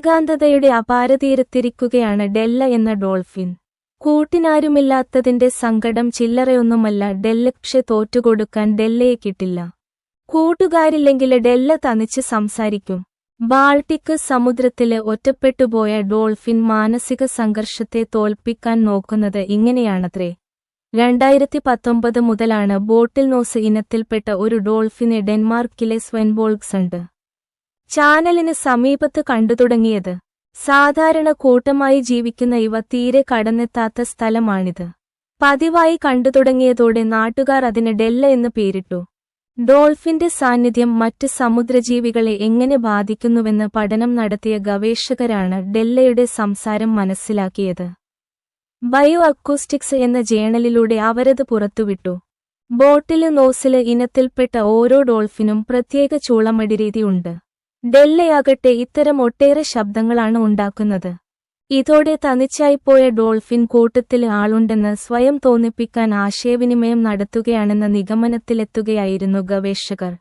ഏകാന്തതയുടെ അപാരതീരത്തിരിക്കുകയാണ് ഡെല്ല എന്ന ഡോൾഫിൻ. കൂട്ടിനാരുമില്ലാത്തതിന്റെ സങ്കടം ചില്ലറയൊന്നുമല്ല ഡെല്ലക്ഷെ തോറ്റുകൊടുക്കാൻ ഡെല്ലയെ കിട്ടില്ല. കൂട്ടുകാരില്ലെങ്കിൽ ഡെല്ല തനിച്ച് സംസാരിക്കും. ബാൾട്ടിക് സമുദ്രത്തിൽ ഒറ്റപ്പെട്ടുപോയ ഡോൾഫിൻ മാനസിക സംഘർഷത്തെ തോൽപ്പിക്കാൻ നോക്കുന്നത് ഇങ്ങനെയാണത്രേ. രണ്ടായിരത്തി പത്തൊമ്പത് മുതലാണ് ബോട്ടിൽ നോസ് ഇനത്തിൽപ്പെട്ട ഒരു ഡോൾഫിനെ ഡെൻമാർക്കിലെ സ്വെൻബോൾഗ്സണ്ട് ചാനലിന് സമീപത്ത് കണ്ടുതുടങ്ങിയത് സാധാരണ കൂട്ടമായി ജീവിക്കുന്ന ഇവ തീരെ കടന്നെത്താത്ത സ്ഥലമാണിത്. പതിവായി കണ്ടുതുടങ്ങിയതോടെ നാട്ടുകാർ അതിന് ഡെല്ല എന്ന് പേരിട്ടു. ഡോൾഫിന്റെ സാന്നിധ്യം മറ്റ് സമുദ്രജീവികളെ എങ്ങനെ ബാധിക്കുന്നുവെന്ന് പഠനം നടത്തിയ ഗവേഷകരാണ് ഡെല്ലയുടെ സംസാരം മനസ്സിലാക്കിയത്. ബയോ അക്കൂസ്റ്റിക്സ് എന്ന ജേണലിലൂടെ അവരത് പുറത്തുവിട്ടു. ബോട്ടിൽ നോസിൽ ഇനത്തിൽപ്പെട്ട ഓരോ ഡോൾഫിനും പ്രത്യേക ചൂളമടി ഉണ്ട്. ഡെല്ലയാകട്ടെ ഇത്തരം ഒട്ടേറെ ശബ്ദങ്ങളാണ് ഉണ്ടാക്കുന്നത്. ഇതോടെ തനിച്ചായിപ്പോയ ഡോൾഫിൻ കൂട്ടത്തിൽ ആളുണ്ടെന്ന് സ്വയം തോന്നിപ്പിക്കാൻ ആശയവിനിമയം നടത്തുകയാണെന്ന നിഗമനത്തിലെത്തുകയായിരുന്നു ഗവേഷകർ.